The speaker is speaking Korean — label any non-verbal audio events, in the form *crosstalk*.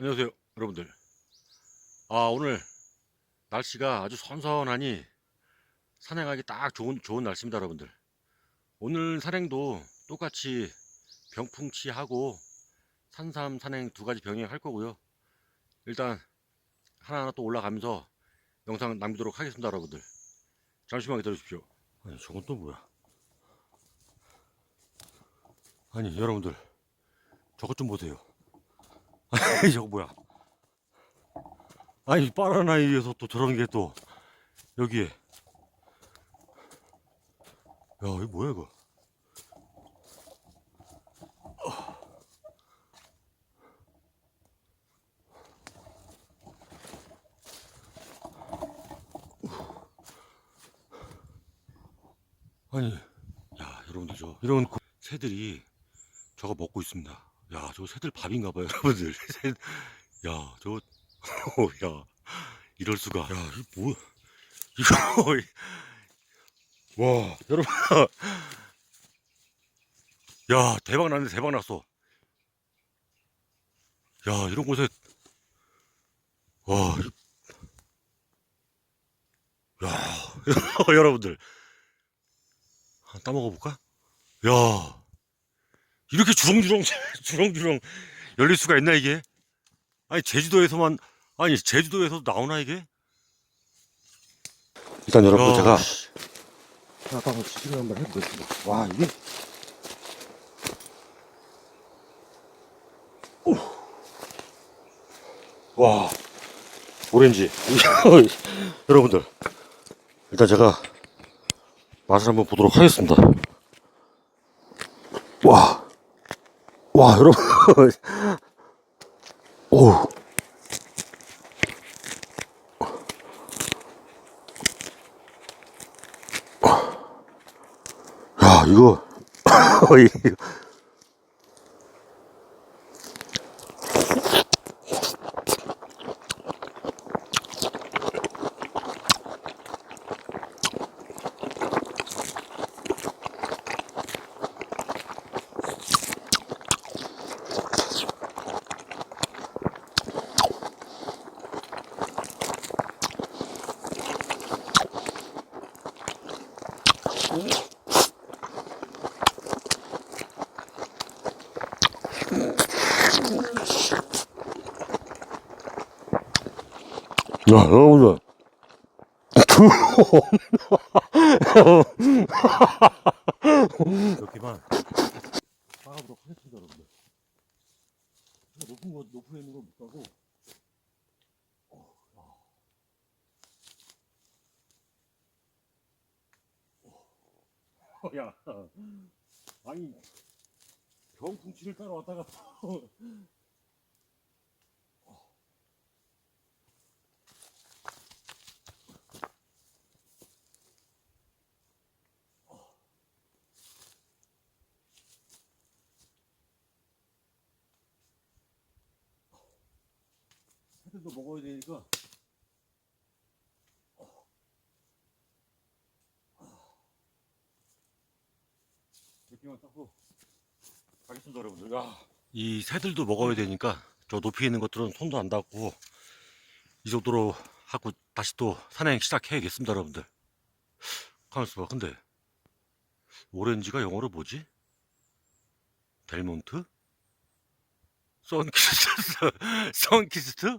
안녕하세요, 여러분들. 아, 오늘 날씨가 아주 선선하니 산행하기 딱 좋은, 좋은 날씨입니다, 여러분들. 오늘 산행도 똑같이 병풍치하고 산삼 산행 두 가지 병행할 거고요. 일단 하나하나 또 올라가면서 영상 남기도록 하겠습니다, 여러분들. 잠시만 기다려 주십시오. 아니, 저건 또 뭐야? 아니, 여러분들. 저것 좀 보세요. *laughs* 아니, 저거 뭐야? 아니, 바나나이에서 또 저런 게 또 여기에. 야, 이거 뭐야, 이거? 아니, 야, 여러분들 저 이런 고- 새들이 저거 먹고 있습니다. 야, 저 새들 밥인가 봐요, *laughs* 여러분들. 새, 야, 저, *laughs* 야, 이럴 수가. 야, 이 뭐, 이거, 이- 와, 여러분. 야, 대박 났네, 대박 났어. 야, 이런 곳에, 와, 이- 야, *laughs* 여러분들. 한 따먹어 볼까? 야, 이렇게 주렁주렁, *laughs* 주렁주렁 열릴 수가 있나, 이게? 아니, 제주도에서만, 아니, 제주도에서도 나오나, 이게? 일단 여러분들, 제가. 따고 치즈를 한번 해보겠습니다. 와, 이게. 오. 와, 오렌지. *laughs* 여러분들, 일단 제가 맛을 한번 보도록 하겠습니다. 와, 와, 여러분. *laughs* 오. 야, 이거. *laughs* 야, 여러분들. *laughs* 이렇게만 빠가도록 하겠습니다, 여러분들. 높은 거, 높은 있는 거못 가고. 야, 아니, 병풍치를 따라왔다가 새들도 먹어야 되니까. 몇 개만 따고 가겠습니다, 여러분들. 야. 이 새들도 먹어야 되니까 저 높이 있는 것들은 손도 안 닿고 이 정도로 하고 다시 또 산행 시작해야겠습니다, 여러분들. 가만있어 봐. 근데 오렌지가 영어로 뭐지? 델몬트? 선키스트? *laughs* 선키스트?